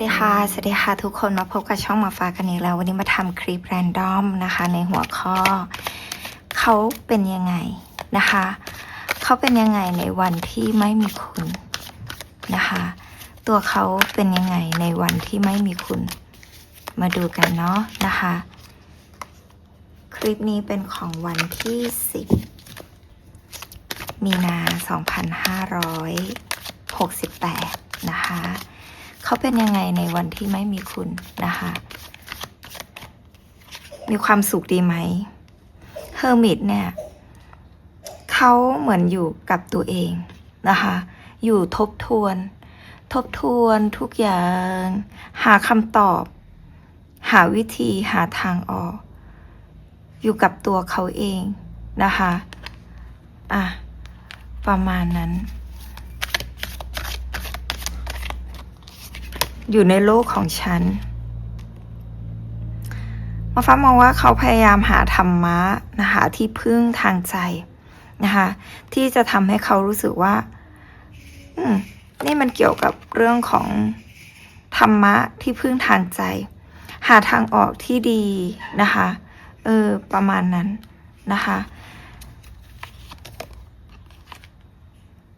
สดีค่ะ สวัสดีค่ะทุกคนมาพบกับช่องหมาฟ้ากันอีกแล้ว วันนี้มาทำคลิปแรนดอมนะคะ ในหัวข้อ เขาเป็นยังไงนะคะ เขาเป็นยังไงในวันที่ไม่มีคุณนะคะ ตัวเขาเป็นยังไงในวันที่ไม่มีคุณ มาดูกันเนาะนะคะ คลิปนี้เป็นของวันที่10มีนา2568นะคะ เขาเป็นยังไงในวันที่ไม่มีคุณนะคะ มีความสุขดีไหมเฮอร์มิตเนี่ยเขาเหมือนอยู่กับตัวเองนะคะ อยู่ทบทวน ทบทวนทุกอย่าง หาคำตอบ หาวิธีหาทางออก อยู่กับตัวเขาเองนะคะ อะ ประมาณนั้น อยู่ในโลกของฉันมาฟ้ามองว่าเขาพยายามหาธรรมะนะคะที่พึ่งทางใจนะคะที่จะทำให้เขารู้สึกว่า อืมนี่มันเกี่ยวกับเรื่องของธรรมะที่พึ่งทางใจ หาทางออกที่ดีนะคะเออประมาณนั้นนะคะ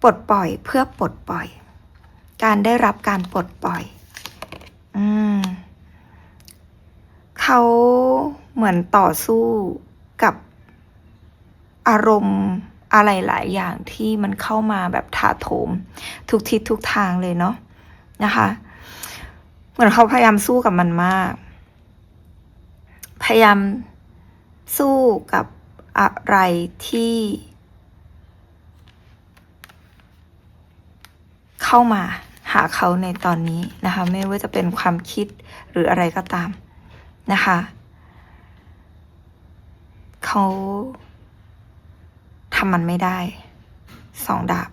ปลดปล่อยเพื่อปลดปล่อย การได้รับการปลดปล่อย อืมเขาเหมือนต่อสู้กับอารมณ์อะไรหลายอย่างที่มันเข้ามาแบบถาโถม ทุกทิศทุกทางเลยเนาะนะคะ เหมือนเขาพยายามสู้กับมันมาก พยายามสู้กับอะไรที่เข้ามา หาเขาในตอนนี้นะคะ ไม่ว่าจะเป็นความคิดหรืออะไรก็ตามนะคะเขาทำมันไม่ได้สองดาบ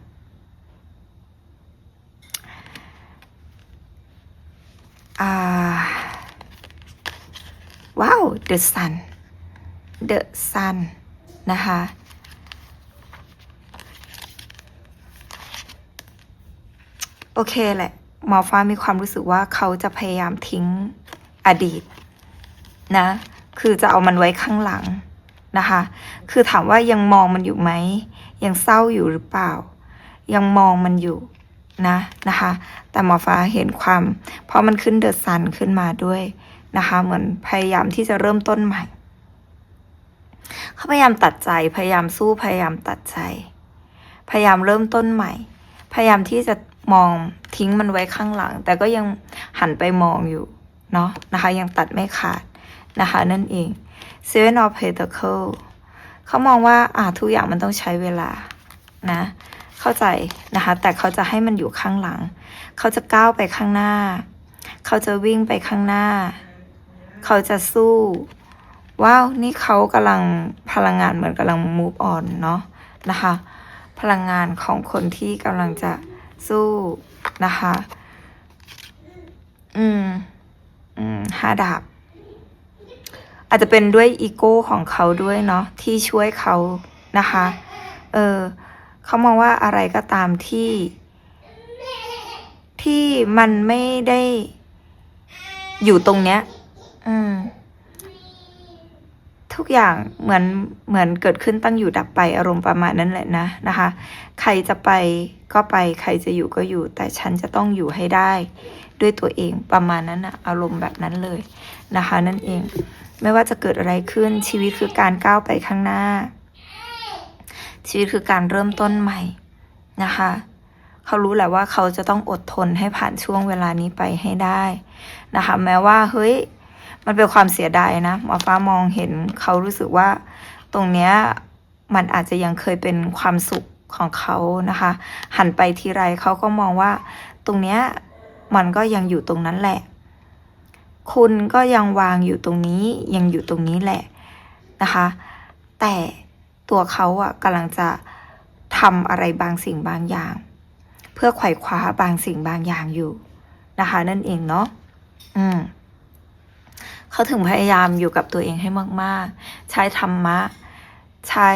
อ่า ว้าว the sun the sun นะคะ โอเคแหละหมอฟ้ามีความรู้สึกว่าเขาจะพยายามทิ้งอดีตนะ คือจะเอามันไว้ข้างหลังนะคะ คือถามว่ายังมองมันอยู่ไหม ยังเศร้าอยู่หรือเปล่า ยังมองมันอยู่นะนะคะ แต่หมอฟ้าเห็นความ เพราะมันขึ้นเดอะซันขึ้นมาด้วยนะคะ เหมือนพยายามที่จะเริ่มต้นใหม่ เขาพยายามตัดใจ พยายามสู้ พยายามตัดใจ พยายามเริ่มต้นใหม่ พยายามที่จะ มองทิ้งมันไว้ข้างหลัง แต่ก็ยังหันไปมองอยู่เนาะนะคะยังตัดไม่ขาดนะคะนั่นเอง Seven of Pentacles เขามองว่าอ่าทุกอย่างมันต้องใช้เวลานะเข้าใจนะคะแต่เขาจะให้มันอยู่ข้างหลัง เขาจะก้าวไปข้างหน้า เขาจะวิ่งไปข้างหน้า เขาจะสู้ว้าวนี่เขากำลังพลังงานเหมือนกำลัง move on เนาะนะคะพลังงานของคนที่กำลังจะ สู้นะคะ อืม อืมห้าดาบ อาจจะเป็นด้วยอีโก้ของเขาด้วยเนาะที่ช่วยเขานะคะ เออเขามองว่าอะไรก็ตามที่ ที่มันไม่ได้อยู่ตรงเนี้ย อืม ทุกอย่างเหมือนเหมือนเกิดขึ้นตั้งอยู่ดับไปอารมณ์ประมาณนั้นแหละนะนะคะ ใครจะไปก็ไปใครจะอยู่ก็อยู่ แต่ฉันจะต้องอยู่ให้ได้ ด้วยตัวเองประมาณนั้นนะอารมณ์แบบนั้นเลยนะคะ นั่นเอง ไม่ว่าจะเกิดอะไรขึ้นชีวิตคือการก้าวไปข้างหน้า ชีวิตคือการเริ่มต้นใหม่นะคะเขารู้แหละว่าเขาจะต้องอดทนให้ผ่านช่วงเวลานี้ไปให้ได้นะคะ แม้ว่าเฮ้ย มันเป็นความเสียดายนะหมอฟ้ามองเห็นเขารู้สึกว่า ตรงเนี้ยมันอาจจะยังเคยเป็นความสุขของเขานะคะ หันไปทีไรเขาก็มองว่า ตรงเนี้ยมันก็ยังอยู่ตรงนั้นแหละ คุณก็ยังวางอยู่ตรงนี้ยังอยู่ตรงนี้แหละนะคะ แต่ตัวเขาอะกำลังจะทำอะไรบางสิ่งบางอย่าง เพื่อไขว่คว้าบางสิ่งบางอย่างอยู่นะคะ นั่นเองเนาะอืม เขาถึงพยายามอยู่กับตัวเองให้มาก ๆ ใช้ธรรมะ ใช้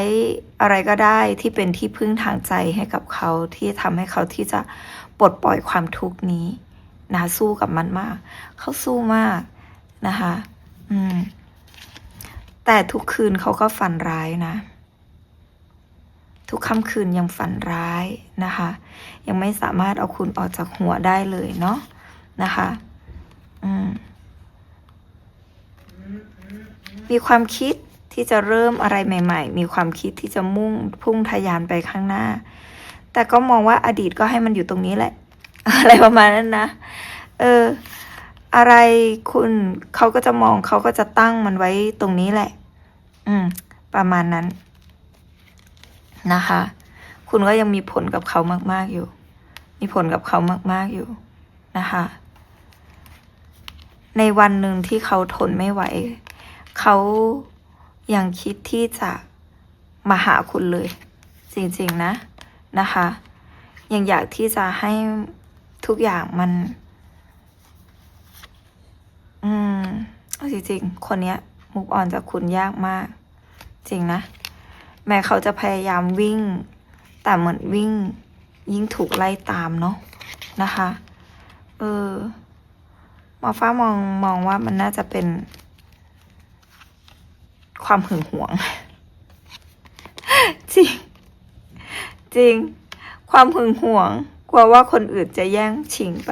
อะไรก็ได้ที่เป็นที่พึ่งทางใจให้กับเขาที่ทำให้เขาที่จะปลดปล่อยความทุกข์นี้นะคะสู้กับมันมาก เขาสู้มากนะคะ อืม แต่ทุกคืนเขาก็ฝันร้ายนะ ทุกค่ำคืนยังฝันร้ายนะคะ ยังไม่สามารถเอาคุณออกจากหัวได้เลยเนาะนะคะ อืม มีความคิดที่จะเริ่มอะไรใหม่ ๆ มีความคิดที่จะมุ่งพุ่งทะยานไปข้างหน้า แต่ก็มองว่าอดีตก็ให้มันอยู่ตรงนี้แหละ อะไรประมาณนั้นนะ เออ อะไรคุณเขาก็จะมองเขาก็จะตั้งมันไว้ตรงนี้แหละ อืม ประมาณนั้น นะคะ คุณก็ยังมีผลกับเขามาก ๆอยู่ มีผลกับเขามาก ๆอยู่ นะคะ ในวันหนึ่งที่เขาทนไม่ไหว เขายังคิดที่จะมาหาคุณเลย จริงๆนะนะคะ ยังอยากที่จะให้ทุกอย่างมัน อืมเอจริงๆ คนเนี้ยมุกออนจากคุณยากมาก จริงนะ แม้เขาจะพยายามวิ่ง แต่เหมือนวิ่ง ยิ่งถูกไล่ตามเนาะนะคะ เออหมอฟ้ามองมองว่ามันน่าจะเป็น ความหึงหวง จริง จริง ความหึงหวง กลัวว่าคนอื่นจะแย่งชิงไป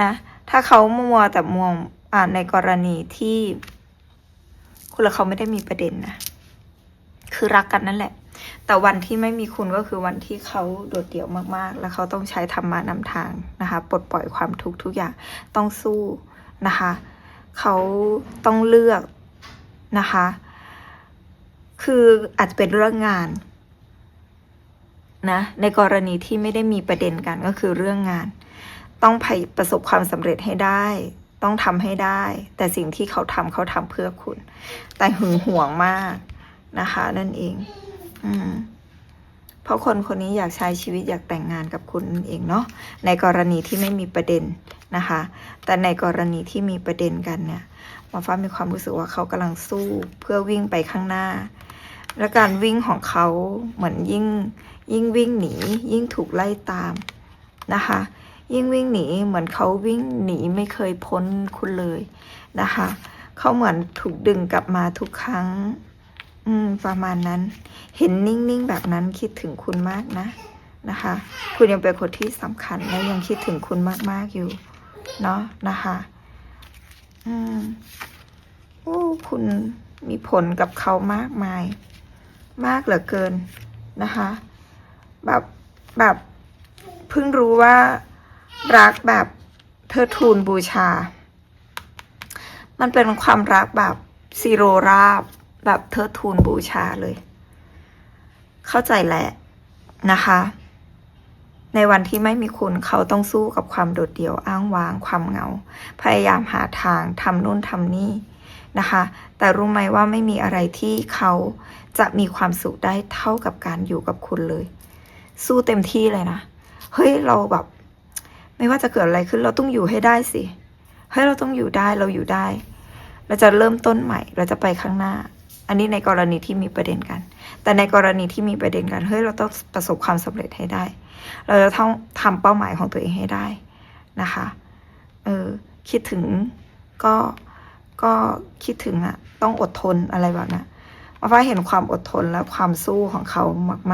นะ ถ้าเขามัวแต่มองอ่านในกรณีที่ คุณและเขาไม่ได้มีประเด็นนะคือรักกันนั่นแหละ แต่วันที่ไม่มีคุณก็คือวันที่เขาโดดเดี่ยวมากๆ แล้วเขาต้องใช้ธรรมานำทางนะคะ ปลดปล่อยความทุกข์ทุกอย่าง ต้องสู้นะคะ เขาต้องเลือก นะคะ คืออาจจะเป็นเรื่องงานนะในกรณีที่ไม่ได้มีประเด็นกันก็คือเรื่องงาน ต้องไปประสบความสำเร็จให้ได้ ต้องทำให้ได้ แต่สิ่งที่เขาทำเขาทำเพื่อคุณ แต่หึงหวงมากนะคะ นั่นเอง อืมเพราะคนคนนี้อยากใช้ชีวิตอยากแต่งงานกับคุณนั่นเองเนาะในกรณีที่ไม่มีประเด็นนะคะ แต่ในกรณีที่มีประเด็นกันเนี่ย หมอฟ้ามีความรู้สึกว่าเขากำลังสู้เพื่อวิ่งไปข้างหน้า และการวิ่งของเขาเหมือนยิ่งยิ่งวิ่งหนี ยิ่งถูกไล่ตามนะคะ ยิ่งวิ่งหนีเหมือนเขาวิ่งหนีไม่เคยพ้นคุณเลยนะคะเขาเหมือนถูกดึงกลับมาทุกครั้ง อืม ประมาณนั้น เห็นนิ่งๆแบบนั้นคิดถึงคุณมากนะนะคะ คุณยังเป็นคนที่สำคัญและยังคิดถึงคุณมากๆอยู่ เนาะนะคะ อืมโอ้คุณมีผลกับเขามากมาย มากเหลือเกินนะคะ แบบแบบเพิ่งรู้ว่ารักแบบเทิดทูนบูชา มันเป็นความรักแบบซีโรราบแบบเทิดทูนบูชาเลย เข้าใจแหละนะคะ ในวันที่ไม่มีคุณเขาต้องสู้กับความโดดเดี่ยวอ้างว้าง ความเหงา พยายามหาทางทำนู่นทำนี่นะคะ แต่รู้ไหมว่าไม่มีอะไรที่เขาจะมีความสุขได้เท่ากับการอยู่กับคุณเลย สู้เต็มที่เลยนะ เฮ้ยเราแบบ ไม่ว่าจะเกิดอะไรขึ้นเราต้องอยู่ให้ได้สิ เฮ้ยเราต้องอยู่ได้เราอยู่ได้ เราจะเริ่มต้นใหม่ เราจะไปข้างหน้า อันนี้ในกรณีที่มีประเด็นกัน แต่ในกรณีที่มีประเด็นกัน เฮ้ย เราต้องประสบความสำเร็จให้ได้ เราจะต้องทำเป้าหมายของตัวเองให้ได้นะคะ เออ คิดถึงก็ ก็คิดถึงอะต้องอดทนอะไรแบบนั้มาฟ้าเห็นความอดทนและความสู้ของเขา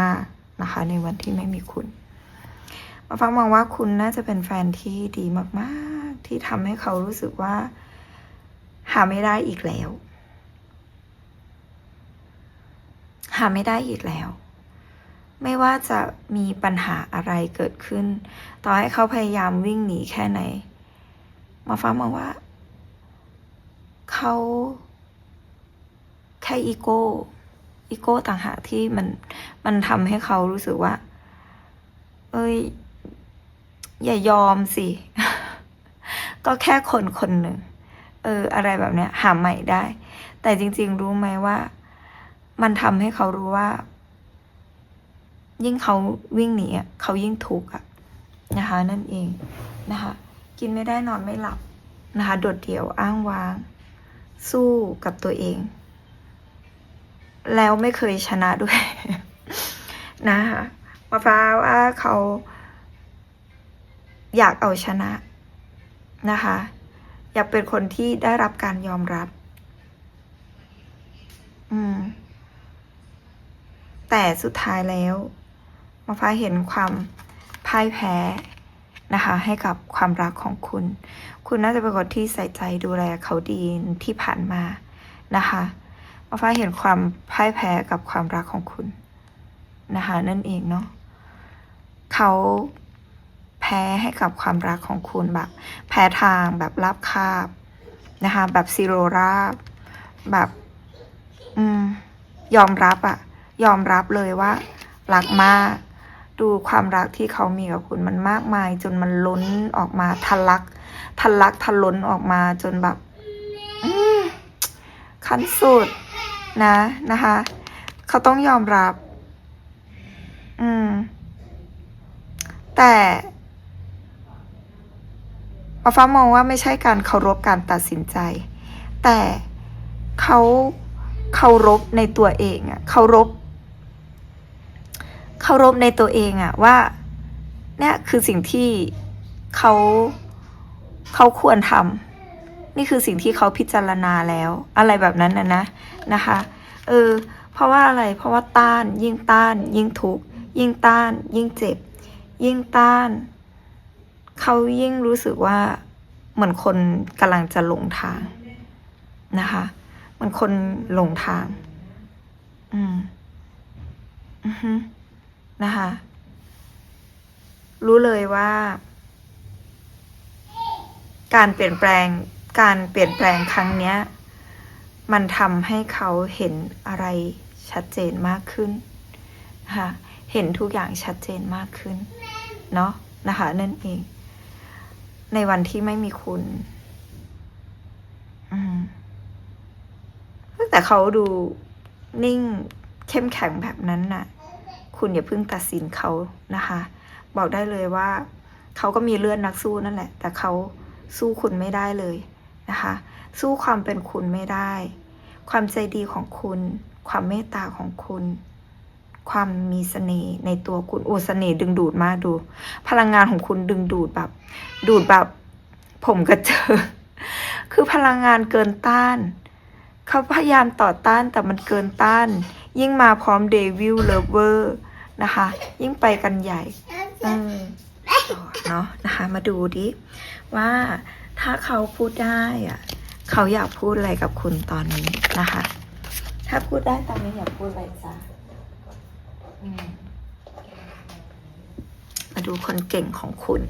มาก ๆนะคะ ในวันที่ไม่มีคุณ มาฟังมองว่าคุณน่าจะเป็นแฟนที่ดีมาก ๆ ที่ทำให้เขารู้สึกว่า หาไม่ได้อีกแล้ว หาไม่ได้อีกแล้ว ไม่ว่าจะมีปัญหาอะไรเกิดขึ้น ต่อให้เขาพยายามวิ่งหนีแค่ไหน มาฟังมองว่า เขาแค่อีโก้อีโก้ต่างหากที่มันมันทำให้เขารู้สึกว่า เอ้ย อย่ายอมสิ ก็แค่คนคนหนึ่ง เออ อะไรแบบเนี้ย หาใหม่ได้ แต่จริง ๆ รู้ไหมว่า มันทำให้เขารู้ว่า ยิ่งเขาวิ่งหนีเขายิ่งทุกข์อะนะคะ นั่นเองนะคะ กินไม่ได้นอนไม่หลับนะคะ โดดเดี่ยวอ้างว้าง สู้กับตัวเอง แล้วไม่เคยชนะด้วย นะคะมาฟ้าว่าเขาอยากเอาชนะนะคะ อยากเป็นคนที่ได้รับการยอมรับ อืม แต่สุดท้ายแล้วมาฟ้าเห็นความพ่ายแพ้นะคะให้กับความรักของคุณ คุณน่าจะเป็นคนที่ใส่ใจดูแลเขาดีที่ผ่านมานะคะมาฟ้าเห็นความพ่ายแพ้กับความรักของคุณนะคะนั่นเองเนาะเขาแพ้ให้กับความรักของคุณแบบ แพ้ทางแบบรับคาบนะคะแบบซีโรราบแบบ อืม ยอมรับอะ ยอมรับเลยว่ารักมาก ดูความรักที่เขามีกับคุณมันมากมาย จนมันล้นออกมาทะลักทะลักทะล้นออกมาจนแบบขั้นสุดนะนะคะ เขาต้องยอมรับ อืม แต่มาฟ้ามองว่าไม่ใช่การเคารพการตัดสินใจ แต่เขาเคารพในตัวเองอะเคารพ เคารพในตัวเองอะว่าเนี่ยคือสิ่งที่เขาเขาควรทำนี่คือสิ่งที่เขาพิจารณาแล้ว อะไรแบบนั้นนะนะนะคะเออเพราะว่าอะไรเพราะว่าต้านยิ่งต้าน ยิ่งทุกข์ยิ่งต้าน ยิ่งเจ็บ ยิ่งต้าน เขายิ่งรู้สึกว่าเหมือนคนกำลังจะหลงทางนะคะเหมือนคนหลงทาง อืมอือฮึ นะคะ รู้เลยว่า การเปลี่ยนแปลงการเปลี่ยนแปลงครั้งเนี้ย มันทำให้เขาเห็นอะไรชัดเจนมากขึ้นนะคะเห็นทุกอย่างชัดเจนมากขึ้น เนาะนะคะนั่นเอง ในวันที่ไม่มีคุณ อืมแต่เขาดูนิ่งเข้มแข็งแบบนั้นน่ะ คุณอย่าเพิ่งตัดสินเขานะคะ บอกได้เลยว่า เขาก็มีเลือดนักสู้นั่นแหละ แต่เขาสู้คุณไม่ได้เลยนะคะ สู้ความเป็นคุณไม่ได้ ความใจดีของคุณ ความเมตตาของคุณ ความมีเสน่ห์ในตัวคุณโอ้เสน่ห์ดึงดูดมากดู พลังงานของคุณดึงดูดแบบ ดูดแบบผมกระเจิงคือพลังงานเกินต้าน เขาพยายามต่อต้านแต่มันเกินต้าน ยิ่งมาพร้อมเดวิลเลเวอร์ นะคะ ยิ่งไปกันใหญ่เออต่อเนาะนะคะ มาดูดิว่าถ้าเขาพูดได้อะเขาอยากพูดอะไรกับคุณตอนนี้นะคะ ถ้าพูดได้ตอนนี้อยากพูดอะไรจ๊ะอืมมาดูคนเก่งของคุณ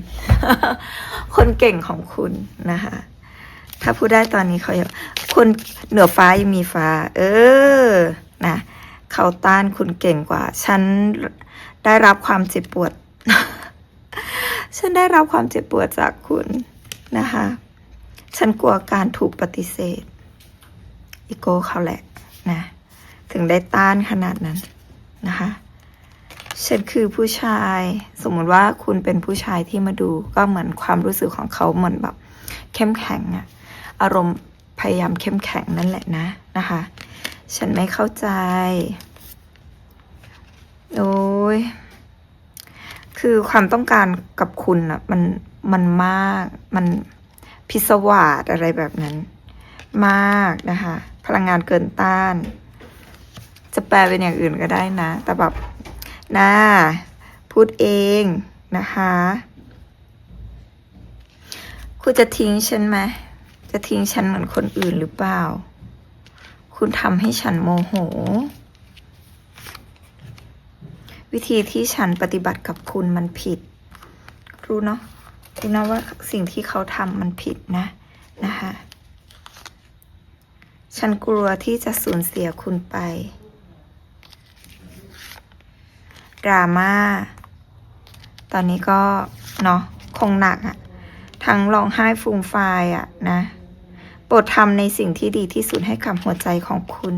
คนเก่งของคุณนะคะ ถ้าพูดได้ตอนนี้เขาอยากคุณเหนือฟ้ายังมีฟ้า เออ นะ เขาต้านคุณเก่งกว่า ฉันได้รับความเจ็บปวด ฉันได้รับความเจ็บปวดจากคุณนะคะ ฉันกลัวการถูกปฏิเสธ อีโก้เขาแหละนะ ถึงได้ต้านขนาดนั้นนะคะ ฉันคือผู้ชาย สมมติว่าคุณเป็นผู้ชายที่มาดู ก็เหมือนความรู้สึกของเขาเหมือนแบบ เข้มแข็งอะอารมณ์พยายามเข้มแข็งนั่นแหละนะนะคะ ฉันไม่เข้าใจ โอ้ย คือความต้องการกับคุณอะมัน มันมาก มันพิศวาสอะไรแบบนั้น มากนะคะ พลังงานเกินต้าน จะแปลเป็นอย่างอื่นก็ได้นะ แต่แบบนะพูดเองนะคะ คุณจะทิ้งฉันไหม จะทิ้งฉันเหมือนคนอื่นหรือเปล่า คุณทำให้ฉันโมโห วิธีที่ฉันปฏิบัติกับคุณมันผิด รู้เนาะรู้นะว่าสิ่งที่เขาทำมันผิดนะ นะคะฉันกลัวที่จะสูญเสียคุณไป ดราม่า ตอนนี้ก็ เนาะ คงหนักอะทั้งร้องไห้ฟูมฟายอะนะ โปรดทำในสิ่งที่ดีที่สุดให้กับหัวใจของคุณ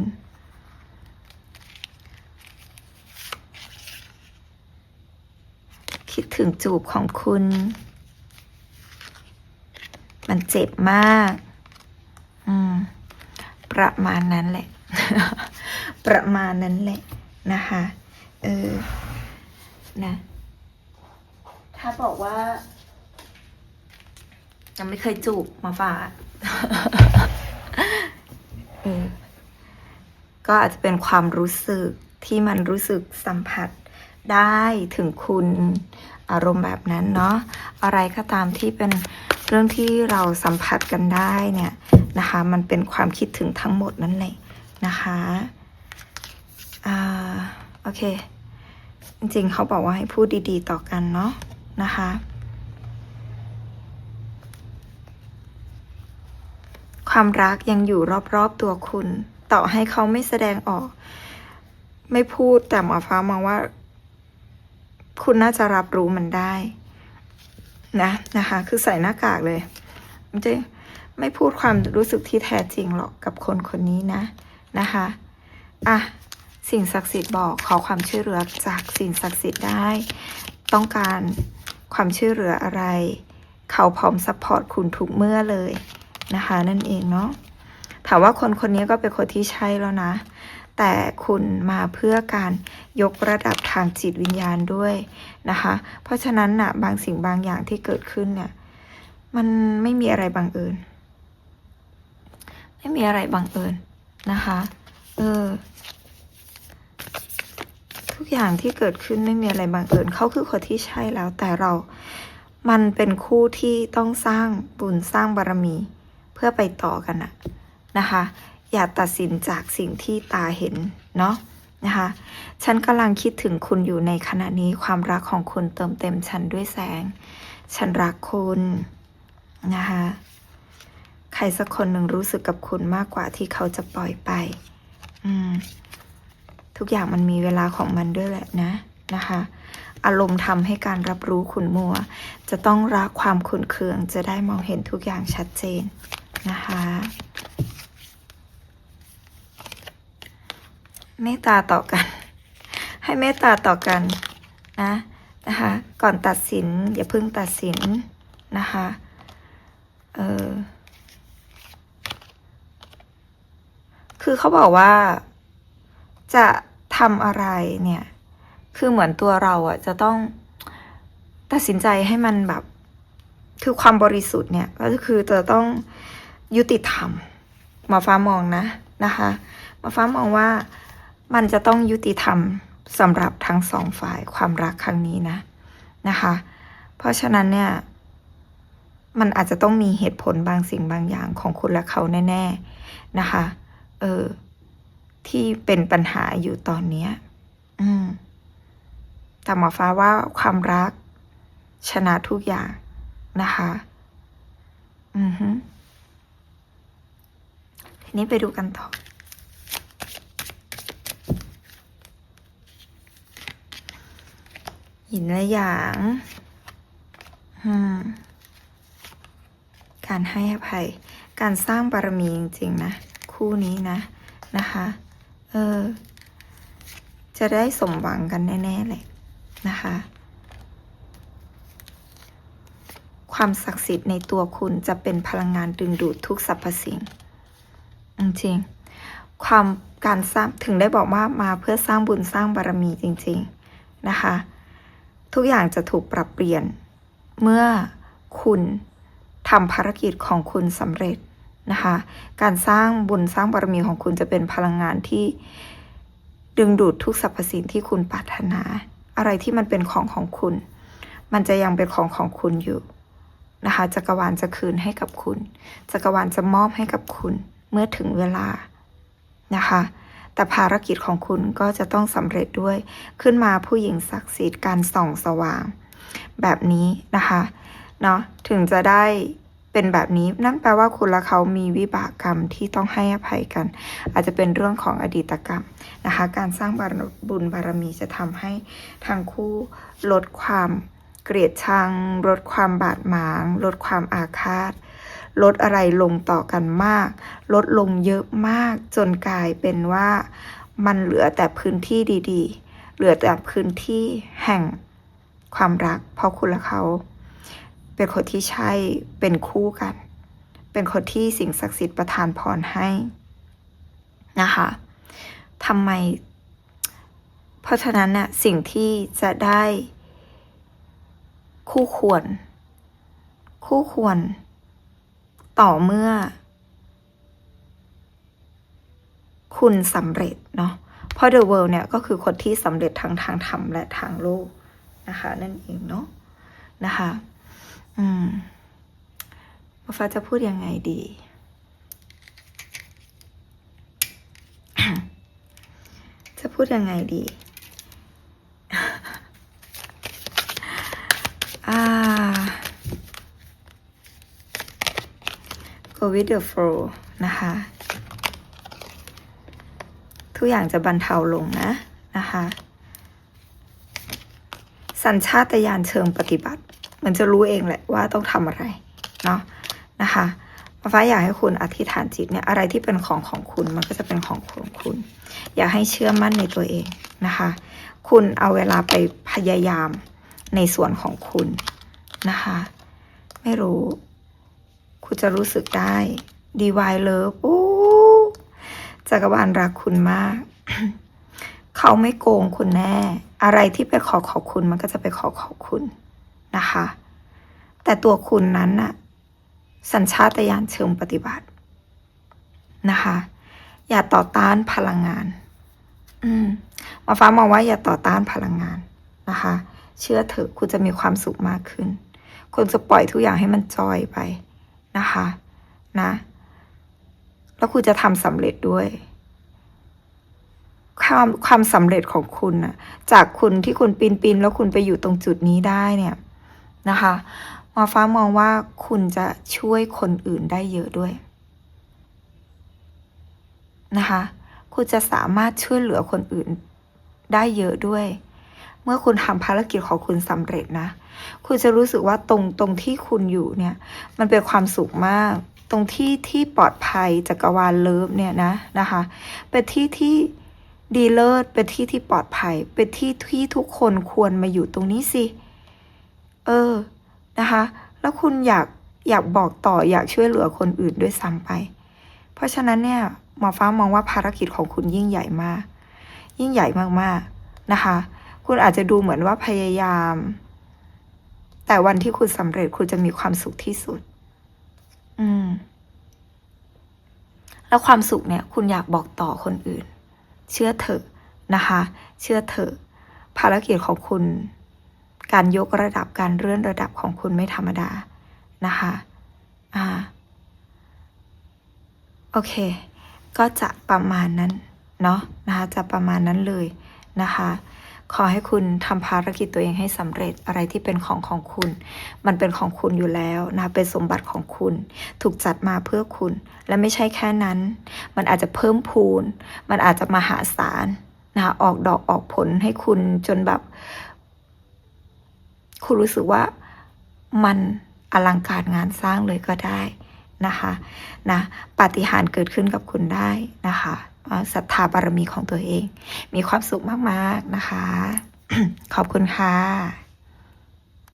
คิดถึงจูบของคุณ มันเจ็บมาก อืม ประมาณนั้นแหละ ประมาณนั้นแหละ นะคะ เออ นะ ถ้าบอกว่ายังไม่เคยจูบมาฝาก ก็อาจจะเป็นความรู้สึกที่มันรู้สึกสัมผัสได้ถึงคุณอารมณ์แบบนั้นเนาะอะไรก็ตามที่เป็นเรื่องที่เราสัมผัสกันได้เนี่ยนะคะ มันเป็นความคิดถึงทั้งหมดนั่นแหละนะคะอ่าโอเค จริงๆเขาบอกว่าให้พูดดีๆต่อกันเนาะนะคะ ความรักยังอยู่รอบๆตัวคุณ ต่อให้เขาไม่แสดงออก ไม่พูดแต่หมอฟ้ามองว่า คุณน่าจะรับรู้มันได้ นะนะคะ คือใส่หน้ากากเลยมันจะไม่พูดความรู้สึกที่แท้จริงหรอกกับคนคนนี้นะนะคะอะสิ่งศักดิ์สิทธิ์บอกขอความช่วยเหลือจากสิ่งศักดิ์สิทธิ์ได้ ต้องการความช่วยเหลืออะไร เขาพร้อมซัพพอร์ตคุณทุกเมื่อเลย นะคะ นั่นเองเนาะถามว่าคนคนนี้ก็เป็นคนที่ใช่แล้วนะ แต่คุณมาเพื่อการยกระดับทางจิตวิญญาณด้วยนะคะ เพราะฉะนั้นนะ่ะบางสิ่งบางอย่างที่เกิดขึ้นเนี่ยมันไม่มีอะไรบังเอิญไม่มีอะไรบังเอิญนะคะ เออ ทุกอย่างที่เกิดขึ้นไม่มีอะไรบังเอิญเขาคือคนที่ใช่แล้ว แต่เรา มันเป็นคู่ที่ต้องสร้างบุญสร้างบารมี พื่อไปต่อกันอะนะคะ อย่าตัดสินจากสิ่งที่ตาเห็นเนาะนะคะฉันกำลังคิดถึงคุณอยู่ในขณะนี้ความรักของคุณเติมเต็มฉันด้วยแสง ฉันรักคุณนะคะใครสักคนหนึ่งรู้สึกกับคุณมากกว่าที่เขาจะปล่อยไปอืมทุกอย่างมันมีเวลาของมันด้วยแหละนะนะคะ อารมณ์ทำให้การรับรู้ขุนมัว จะต้องรักความขุนเคืองจะได้มองเห็นทุกอย่างชัดเจน นะคะ เมตตาต่อกัน ให้เมตตาต่อกันนะนะคะ ก่อนตัดสิน อย่าเพิ่งตัดสินนะคะ เออคือเขาบอกว่าจะทำอะไรเนี่ย คือเหมือนตัวเราอะจะต้องตัดสินใจให้มันแบบ คือความบริสุทธิ์เนี่ย ก็คือจะต้อง ยุติธรรมหมอฟ้ามองนะนะคะหมอฟ้ามองว่ามันจะต้องยุติธรรมสำหรับทั้งสองฝ่ายความรักครั้งนี้นะนะคะ เพราะฉะนั้นเนี่ยมันอาจจะต้องมีเหตุผลบางสิ่งบางอย่างของคุณและเขาแน่ ๆนะคะเออที่เป็นปัญหาอยู่ตอนเนี้ยอืมแต่หมอฟ้าว่าความรักชนะทุกอย่างนะคะ อือฮึีนี้ไปดูกันต่อหินและหยางการให้อภัย การสร้างบารมีจริงๆนะ คู่นี้นะนะคะ เออ จะได้สมหวังกันแน่ ๆ เลยนะคะ ความศักดิ์สิทธิ์ในตัวคุณจะเป็นพลังงานดึงดูดทุกสรรพสิ่ง จริงๆความการสร้างถึงได้บอกว่ามาเพื่อสร้างบุญสร้างบารมีจริง ๆนะคะ ทุกอย่างจะถูกปรับเปลี่ยนเมื่อคุณทำภารกิจของคุณสำเร็จนะคะ การสร้างบุญสร้างบารมีของคุณจะเป็นพลังงานที่ดึงดูดทุกสรรพสิ่งที่คุณปรารถนา อะไรที่มันเป็นของของคุณ มันจะยังเป็นของของคุณอยู่นะคะจักรวาลจะคืนให้กับคุณ จักรวาลจะมอบให้กับคุณ เมื่อถึงเวลานะคะ แต่ภารกิจของคุณก็จะต้องสำเร็จด้วยขึ้นมาผู้หญิงศักดิ์สิทธิ์การส่องสว่าง แบบนี้นะคะเนาะถึงจะได้เป็นแบบนี้นั่นแปลว่าคุณและเขามีวิบากกรรมที่ต้องให้อภัยกัน อาจจะเป็นเรื่องของอดีตกรรมนะคะ การสร้างบารบุญบารมีจะทำให้ทั้งคู่ลดความเกลียดชัง ลดความบาดหมาง ลดความอาฆาต ลดอะไรลงต่อกันมาก ลดลงเยอะมากจนกลายเป็นว่ามันเหลือแต่พื้นที่ดีๆ เหลือแต่พื้นที่แห่งความรัก เพราะคุณและเขา เป็นคนที่ใช่เป็นคู่กัน เป็นคนที่สิ่งศักดิ์สิทธิ์ประทานพรให้นะคะทำไม เพราะฉะนั้นน่ะสิ่งที่จะได้คู่ควร คู่ควร ต่อเมื่อ คุณสำเร็จเนาะเพราะ the world เนี่ยก็คือคนที่สำเร็จทางทางธรรมและทางโลกนะคะ นั่นเองเนาะนะคะอืมมาฟ้าจะพูดยังไงดี จะพูดยังไงดีอ่า go with the flow นะคะ ทุกอย่างจะบรรเทาลงนะนะคะ สัญชาตญาณเชิงปฏิบัติ มันจะรู้เองแหละว่าต้องทำอะไร เนาะนะคะฟ้าอยากให้คุณอธิษฐานจิตเนี่ยอะไรที่เป็นของของคุณมันก็จะเป็นของของคุณ อยากให้เชื่อมั่นในตัวเองนะคะ คุณเอาเวลาไปพยายามในส่วนของคุณนะคะ ไม่รู้ คุณจะรู้สึกได้ดีวายเลิฟโอ้จักรวาลรักคุณมาก เขาไม่โกงคุณแน่ อะไรที่ไปขอขอบคุณมันก็จะไปขอขอบคุณนะคะ แต่ตัวคุณนั้นน่ะ สัญชาตญาณเชิงปฏิบัตินะคะ อย่าต่อต้านพลังงาน อืมมาฟ้ามองว่าอย่าต่อต้านพลังงานนะคะ เชื่อเถอะคุณจะมีความสุขมากขึ้น คุณจะปล่อยทุกอย่างให้มันจอยไป นะคะนะแล้วคุณจะทำสำเร็จด้วยความความสำเร็จของคุณนะจากคุณที่คุณปีนปีนแล้วคุณไปอยู่ตรงจุดนี้ได้เนี่ยนะคะหมาฟ้ามองว่าคุณจะช่วยคนอื่นได้เยอะด้วยนะคะ คุณจะสามารถช่วยเหลือคนอื่นได้เยอะด้วย เมื่อคุณทำภารกิจของคุณสำเร็จนะ คุณจะรู้สึกว่าตรงตรงที่คุณอยู่เนี่ย มันเป็นความสุขมาก ตรงที่ที่ปลอดภัยจักรวาลเลิฟเนี่ยนะนะคะ เป็นที่ที่ดีเลิศเป็นที่ที่ปลอดภัย เป็นที่ที่ทุกคนควรมาอยู่ตรงนี้สิ เออนะคะ แล้วคุณอยากอยากบอกต่ออยากช่วยเหลือคนอื่นด้วยซ้ำไป เพราะฉะนั้นเนี่ยหมอฟ้ามองว่าภารกิจของคุณยิ่งใหญ่มาก ยิ่งใหญ่มากๆนะคะ คุณอาจจะดูเหมือนว่าพยายาม แต่วันที่คุณสำเร็จคุณจะมีความสุขที่สุด อืม แล้วความสุขเนี่ย คุณอยากบอกต่อคนอื่น เชื่อเถอะนะคะ เชื่อเถอะ ภารกิจของคุณ การยกระดับการเลื่อนระดับของคุณไม่ธรรมดานะคะ อ่า โอเค ก็จะประมาณนั้น เนาะนะคะ จะประมาณนั้นเลยนะคะ ขอให้คุณทำภารกิจตัวเองให้สำเร็จอะไรที่เป็นของของคุณ มันเป็นของคุณอยู่แล้วนะเป็นสมบัติของคุณ ถูกจัดมาเพื่อคุณ และไม่ใช่แค่นั้น มันอาจจะเพิ่มพูน มันอาจจะมหาศาลนะคะออกดอกออกผลให้คุณจนแบบ คุณรู้สึกว่ามันอลังการงานสร้างเลยก็ได้นะคะนะปาฏิหาริย์เกิดขึ้นกับคุณได้นะคะ ศรัทธาบารมีของตัวเอง มีความสุขมาก ๆ นะคะ ขอบคุณค่ะ